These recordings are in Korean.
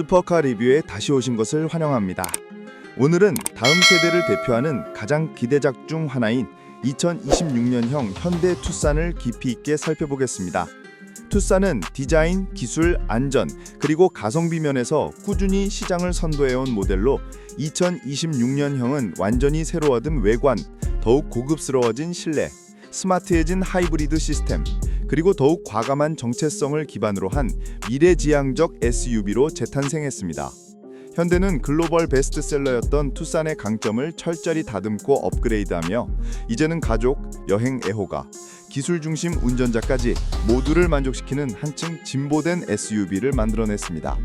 슈퍼카 리뷰에 다시 오신 것을 환영합니다. 오늘은 다음 세대를 대표하는 가장 기대작 중 하나인 2026년형 현대 투싼을 깊이 있게 살펴보겠습니다. 투싼은 디자인, 기술, 안전, 그리고 가성비 면에서 꾸준히 시장을 선도해온 모델로 2026년형은 완전히 새로 얻은 외관, 더욱 고급스러워진 실내, 스마트해진 하이브리드 시스템, 그리고 더욱 과감한 정체성을 기반으로 한 미래지향적 SUV로 재탄생했습니다. 현대는 글로벌 베스트셀러였던 투싼의 강점을 철저히 다듬고 업그레이드하며 이제는 가족, 여행 애호가, 기술 중심 운전자까지 모두를 만족시키는 한층 진보된 SUV를 만들어냈습니다.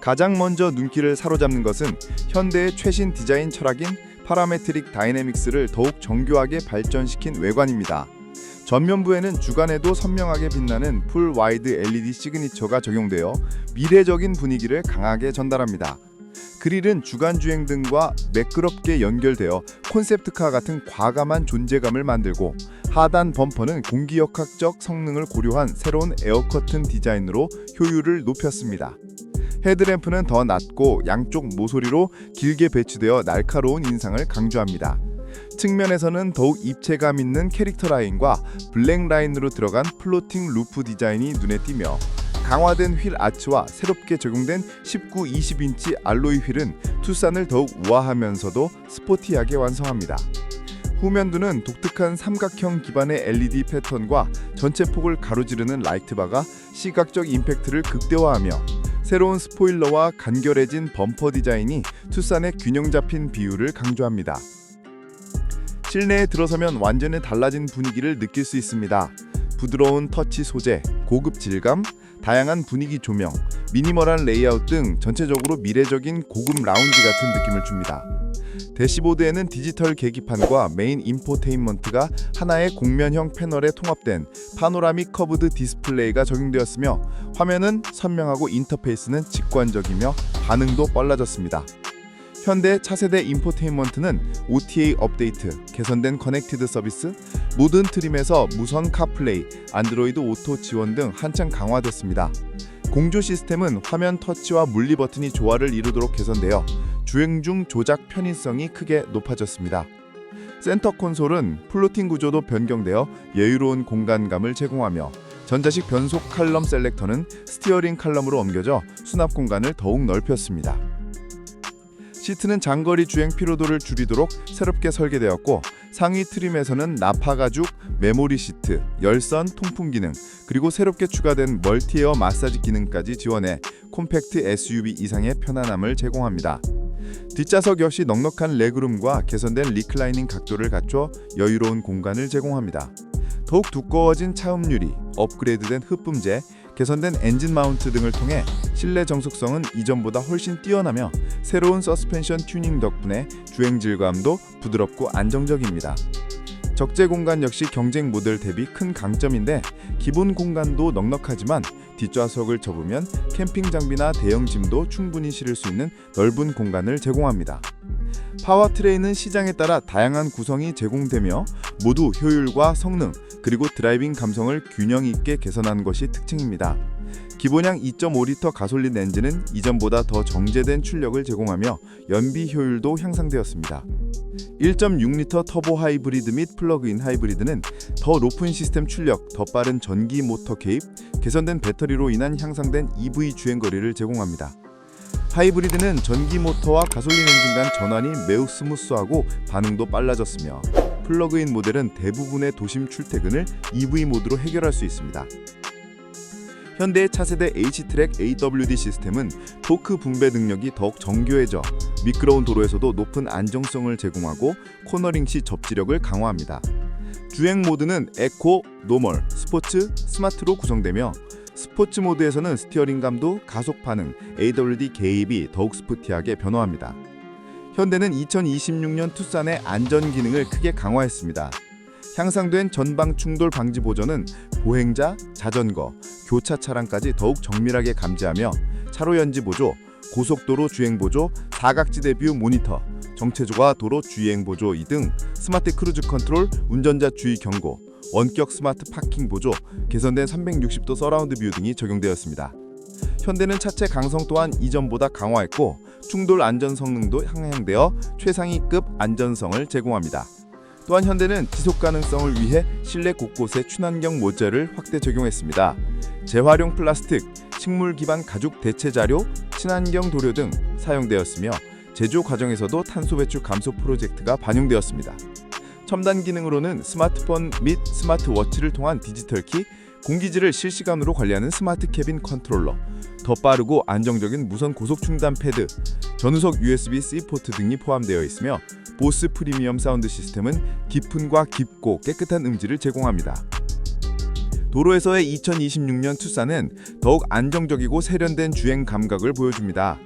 가장 먼저 눈길을 사로잡는 것은 현대의 최신 디자인 철학인 파라메트릭 다이내믹스를 더욱 정교하게 발전시킨 외관입니다. 전면부에는 주간에도 선명하게 빛나는 풀 와이드 LED 시그니처가 적용되어 미래적인 분위기를 강하게 전달합니다. 그릴은 주간 주행 등과 매끄럽게 연결되어 콘셉트카 같은 과감한 존재감을 만들고 하단 범퍼는 공기 역학적 성능을 고려한 새로운 에어커튼 디자인으로 효율을 높였습니다. 헤드램프는 더 낮고 양쪽 모서리로 길게 배치되어 날카로운 인상을 강조합니다. 측면에서는 더욱 입체감 있는 캐릭터 라인과 블랙 라인으로 들어간 플로팅 루프 디자인이 눈에 띄며 강화된 휠 아치와 새롭게 적용된 19, 20인치 알로이 휠은 투싼을 더욱 우아하면서도 스포티하게 완성합니다. 후면두는 독특한 삼각형 기반의 LED 패턴과 전체 폭을 가로지르는 라이트바가 시각적 임팩트를 극대화하며 새로운 스포일러와 간결해진 범퍼 디자인이 투싼의 균형 잡힌 비율을 강조합니다. 실내에 들어서면 완전히 달라진 분위기를 느낄 수 있습니다. 부드러운 터치 소재, 고급 질감, 다양한 분위기 조명, 미니멀한 레이아웃 등 전체적으로 미래적인 고급 라운지 같은 느낌을 줍니다. 대시보드에는 디지털 계기판과 메인 인포테인먼트가 하나의 곡면형 패널에 통합된 파노라믹 커브드 디스플레이가 적용되었으며 화면은 선명하고 인터페이스는 직관적이며 반응도 빨라졌습니다. 현대 차세대 인포테인먼트는 OTA 업데이트, 개선된 커넥티드 서비스, 모든 트림에서 무선 카플레이, 안드로이드 오토 지원 등 한층 강화됐습니다. 공조 시스템은 화면 터치와 물리 버튼이 조화를 이루도록 개선되어 주행 중 조작 편의성이 크게 높아졌습니다. 센터 콘솔은 플로팅 구조도 변경되어 여유로운 공간감을 제공하며 전자식 변속 칼럼 셀렉터는 스티어링 칼럼으로 옮겨져 수납 공간을 더욱 넓혔습니다. 시트는 장거리 주행 피로도를 줄이도록 새롭게 설계되었고 상위 트림에서는 나파 가죽, 메모리 시트, 열선, 통풍 기능, 그리고 새롭게 추가된 멀티에어 마사지 기능까지 지원해 콤팩트 SUV 이상의 편안함을 제공합니다. 뒷좌석 역시 넉넉한 레그룸과 개선된 리클라이닝 각도를 갖춰 여유로운 공간을 제공합니다. 더욱 두꺼워진 차음유리, 업그레이드된 흡음재, 개선된 엔진 마운트 등을 통해 실내 정숙성은 이전보다 훨씬 뛰어나며 새로운 서스펜션 튜닝 덕분에 주행 질감도 부드럽고 안정적입니다. 적재 공간 역시 경쟁 모델 대비 큰 강점인데 기본 공간도 넉넉하지만 뒷좌석을 접으면 캠핑 장비나 대형 짐도 충분히 실을 수 있는 넓은 공간을 제공합니다. 파워트레인은 시장에 따라 다양한 구성이 제공되며 모두 효율과 성능 그리고 드라이빙 감성을 균형 있게 개선한 것이 특징입니다. 기본형 2.5리터 가솔린 엔진은 이전보다 더 정제된 출력을 제공하며 연비 효율도 향상되었습니다. 1.6리터 터보 하이브리드 및 플러그인 하이브리드는 더 높은 시스템 출력, 더 빠른 전기 모터 개입, 개선된 배터리로 인한 향상된 EV 주행 거리를 제공합니다. 하이브리드는 전기 모터와 가솔린 엔진 간 전환이 매우 스무스하고 반응도 빨라졌으며 플러그인 모델은 대부분의 도심 출퇴근을 EV 모드로 해결할 수 있습니다. 현대의 차세대 H-트랙 AWD 시스템은 토크 분배 능력이 더욱 정교해져 미끄러운 도로에서도 높은 안정성을 제공하고 코너링 시 접지력을 강화합니다. 주행 모드는 에코, 노멀, 스포츠, 스마트로 구성되며 스포츠 모드에서는 스티어링 감도, 가속 반응, AWD 개입이 더욱 스포티하게 변화합니다. 현대는 2026년 투싼의 안전 기능을 크게 강화했습니다. 향상된 전방 충돌 방지 보전은 보행자, 자전거, 교차 차량까지 더욱 정밀하게 감지하며 차로 연지 보조, 고속도로 주행 보조, 사각지대 뷰 모니터, 정체조와 도로 주행 보조 2등 스마트 크루즈 컨트롤, 운전자 주의 경고, 원격 스마트 파킹 보조, 개선된 360도 서라운드 뷰 등이 적용되었습니다. 현대는 차체 강성 또한 이전보다 강화했고 충돌 안전 성능도 향상되어 최상위급 안전성을 제공합니다. 또한 현대는 지속 가능성을 위해 실내 곳곳에 친환경 모재를 확대 적용했습니다. 재활용 플라스틱, 식물 기반 가죽 대체 자료, 친환경 도료 등 사용되었으며 제조 과정에서도 탄소 배출 감소 프로젝트가 반영되었습니다. 첨단 기능으로는 스마트폰 및 스마트워치를 통한 디지털 키, 공기질을 실시간으로 관리하는 스마트 캐빈 컨트롤러, 더 빠르고 안정적인 무선 고속 충전 패드, 전우석 USB-C 포트 등이 포함되어 있으며 보스 프리미엄 사운드 시스템은 깊음과 깊고 깨끗한 음질을 제공합니다. 도로에서의 2026년 투싼은 더욱 안정적이고 세련된 주행 감각을 보여줍니다.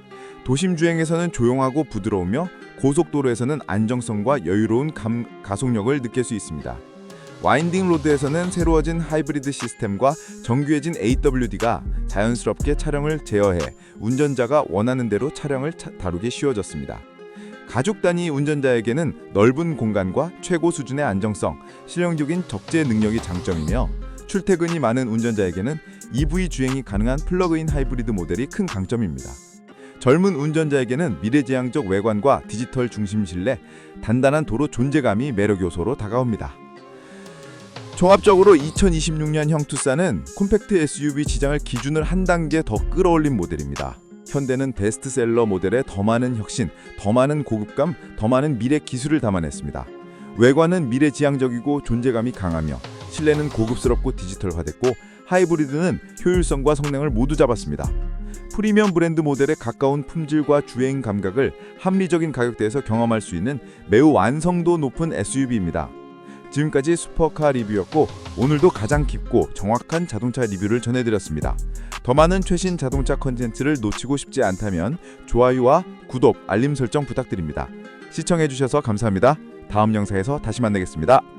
도심 주행에서는 조용하고 부드러우며 고속도로에서는 안정성과 여유로운 감, 가속력을 느낄 수 있습니다. 와인딩 로드에서는 새로워진 하이브리드 시스템과 정교해진 AWD가 자연스럽게 차량을 제어해 운전자가 원하는 대로 차량을 차- 다루기 쉬워졌습니다. 가족 단위 운전자에게는 넓은 공간과 최고 수준의 안정성, 실용적인 적재 능력이 장점이며 출퇴근이 많은 운전자에게는 EV 주행이 가능한 플러그인 하이브리드 모델이 큰 강점입니다. 젊은 운전자에게는 미래지향적 외관과 디지털 중심 실내, 단단한 도로 존재감이 매력 요소로 다가옵니다. 종합적으로 2026년형 투싼은 콤팩트 SUV 시장을 기준을 한 단계 더 끌어올린 모델입니다. 현대는 베스트셀러 모델에 더 많은 혁신, 더 많은 고급감, 더 많은 미래 기술을 담아냈습니다. 외관은 미래지향적이고 존재감이 강하며 실내는 고급스럽고 디지털화됐고 하이브리드는 효율성과 성능을 모두 잡았습니다. 프리미엄 브랜드 모델에 가까운 품질과 주행 감각을 합리적인 가격대에서 경험할 수 있는 매우 완성도 높은 SUV입니다. 지금까지 슈퍼카 리뷰였고 오늘도 가장 깊고 정확한 자동차 리뷰를 전해드렸습니다. 더 많은 최신 자동차 컨텐츠를 놓치고 싶지 않다면 좋아요와 구독, 알림 설정 부탁드립니다. 시청해주셔서 감사합니다. 다음 영상에서 다시 만나겠습니다.